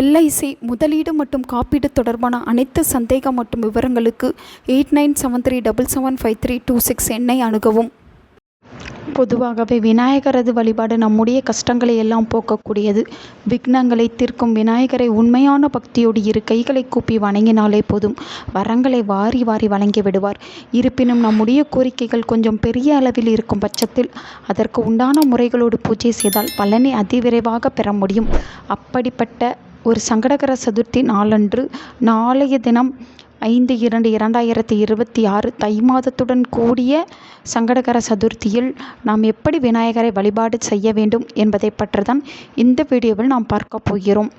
LIC முதலீடு மற்றும் காப்பீடு தொடர்பான அனைத்து சந்தேகம் மற்றும் விவரங்களுக்கு eight nine seven three double seven five three two six எண்ணை அணுகவும். பொதுவாகவே விநாயகரது வழிபாடு நம்முடைய கஷ்டங்களை எல்லாம் போக்கக்கூடியது. விக்னங்களை தீர்க்கும் விநாயகரை உண்மையான பக்தியோடு இரு கைகளை கூப்பி வணங்கினாலே போதும். வரங்களை வாரி வாரி வழங்கி விடுவார். இருப்பினும் நம்முடைய கோரிக்கைகள் கொஞ்சம் பெரிய அளவில் இருக்கும் பட்சத்தில் அதற்கு உண்டான முறைகளோடு பூஜை செய்தால் பலனை அதிவிரைவாக பெற முடியும். அப்படிப்பட்ட ஒரு சங்கடகர சதுர்த்தி நாளன்று நாளைய தினம் ஐந்து இரண்டு இரண்டாயிரத்தி இருபத்தி ஆறு தை மாதத்துடன் கூடிய சங்கடகர சதுர்த்தியில் நாம் எப்படி விநாயகரை வழிபாடு செய்ய வேண்டும் என்பதை பற்றி தான் இந்த வீடியோவில் நாம் பார்க்க போகிறோம்.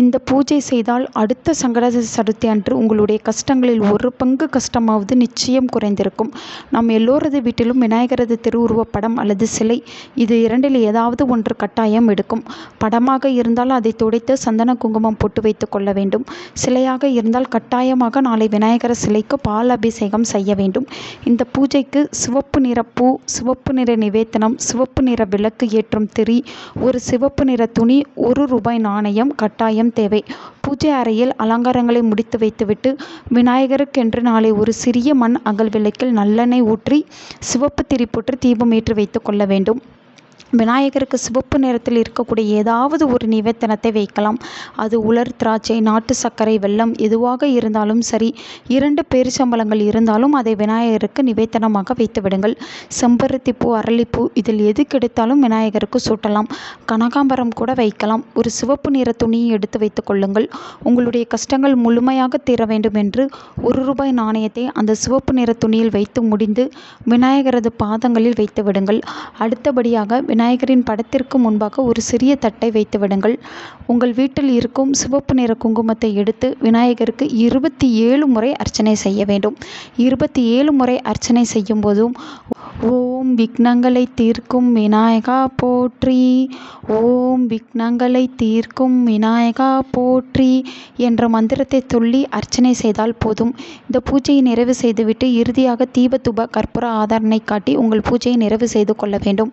இந்த பூஜை செய்தால் அடுத்த சங்கட சதுர்த்தி அன்று உங்களுடைய கஷ்டங்களில் ஒரு பங்கு கஷ்டமாவது நிச்சயம் குறைந்திருக்கும். நாம் எல்லோரது வீட்டிலும் விநாயகரது திருவுருவப்படம் அல்லது சிலை இது இரண்டில் ஏதாவது ஒன்று கட்டாயம் எடுக்கும். படமாக இருந்தால் அதை துடைத்து சந்தன குங்குமம் போட்டு வைத்து கொள்ள வேண்டும். சிலையாக இருந்தால் கட்டாயமாக நாளை விநாயகர சிலைக்கு பால் அபிஷேகம் செய்ய வேண்டும். இந்த பூஜைக்கு சிவப்பு நிற பூ சிவப்பு நிற நிவேத்தனம் சிவப்பு நிற விளக்கு ஏற்றும் திரி ஒரு சிவப்பு நிற துணி ஒரு ரூபாய் நாணயம் கட்டாயம் தேவை. பூஜை அறையில் அலங்காரங்களை முடித்து வைத்துவிட்டு விநாயகருக்கென்று நாளை ஒரு சிறிய மண் அகல் விளக்கில் நல்லெண்ணெய் ஊற்றி சிவப்பு திரி போட்டு தீபம் ஏற்றி வைத்து கொள்ள வேண்டும். விநாயகருக்கு சிவப்பு நிறத்தில் இருக்கக்கூடிய ஏதாவது ஒரு நிவேத்தனத்தை வைக்கலாம். அது உலர் திராட்சை நாட்டு சர்க்கரை வெல்லம் எதுவாக இருந்தாலும் சரி இரண்டு பேரிச்சம்பழங்கள் இருந்தாலும் அதை விநாயகருக்கு நிவேத்தனமாக வைத்து விடுங்கள் செம்பருத்திப்பூ அரளிப்பூ இதில் எது கிடைத்தாலும் விநாயகருக்கு சூட்டலாம். கனகாம்பரம் கூட வைக்கலாம். ஒரு சிவப்பு நிற துணியை எடுத்து வைத்து கொள்ளுங்கள். உங்களுடைய கஷ்டங்கள் முழுமையாக தீர வேண்டும் என்று ஒரு ரூபாய் நாணயத்தை அந்த சிவப்பு நிற துணியில் வைத்து முடிந்து விநாயகரது பாதங்களில் வைத்து விடுங்கள் அடுத்தபடியாக விநாயகரின் படத்திற்கு முன்பாக ஒரு சிறிய தட்டை வைத்து விடுங்கள். உங்கள் வீட்டில் இருக்கும் சிவப்பு நிற குங்குமத்தை எடுத்து விநாயகருக்கு இருபத்தி ஏழு முறை அர்ச்சனை செய்ய வேண்டும். இருபத்தி ஏழு முறை அர்ச்சனை செய்யும் போதும் ஓம் விக்னங்களை தீர்க்கும் விநாயகா போற்றி. ஓம் விக்னங்களை தீர்க்கும் விநாயகா போற்றி என்ற மந்திரத்தை சொல்லி அர்ச்சனை செய்தால் போதும். இந்த பூஜையை நிறைவு செய்துவிட்டு இறுதியாக தீபத்துப கற்பூர ஆதாரனை காட்டி உங்கள் பூஜையை நிறைவு செய்து கொள்ள வேண்டும்.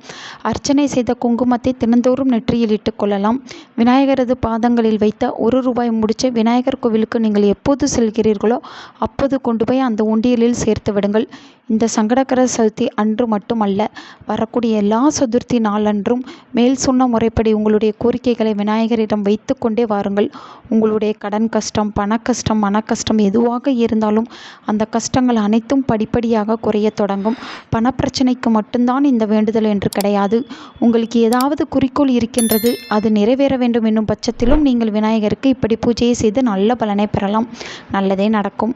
அர்ச்சனை செய்த குங்குமத்தை தினந்தோறும் நெற்றியில் இட்டுக் கொள்ளலாம். விநாயகரது பாதங்களில் வைத்த ஒரு ரூபாய் முடிச்சு விநாயகர் கோவிலுக்கு நீங்கள் எப்போது செல்கிறீர்களோ அப்போது கொண்டு போய் அந்த உண்டியலில் சேர்த்து விடுங்கள். இந்த சங்கடகர சதுர்த்தி அன்று மட்டும் மட்டுமல்ல வரக்கூடிய எல்லா சதுர்த்தி நாளன்றும் மேல் சொன்ன முறைப்படி உங்களுடைய கோரிக்கைகளை விநாயகரிடம் வைத்து கொண்டே வாருங்கள். உங்களுடைய கடன் கஷ்டம் பண கஷ்டம் மன கஷ்டம் எதுவாக இருந்தாலும் அந்த கஷ்டங்கள் அனைத்தும் படிப்படியாக குறைய தொடங்கும். பணப்பிரச்சனைக்கு மட்டும்தான் இந்த வேண்டுதல் என்று கிடையாது. உங்களுக்கு ஏதாவது குறிக்கோள் இருக்கின்றது அது நிறைவேற வேண்டும் என்னும் பட்சத்திலும் நீங்கள் விநாயகருக்கு இப்படி பூஜையை செய்து நல்ல பலனை பெறலாம். நல்லதே நடக்கும்.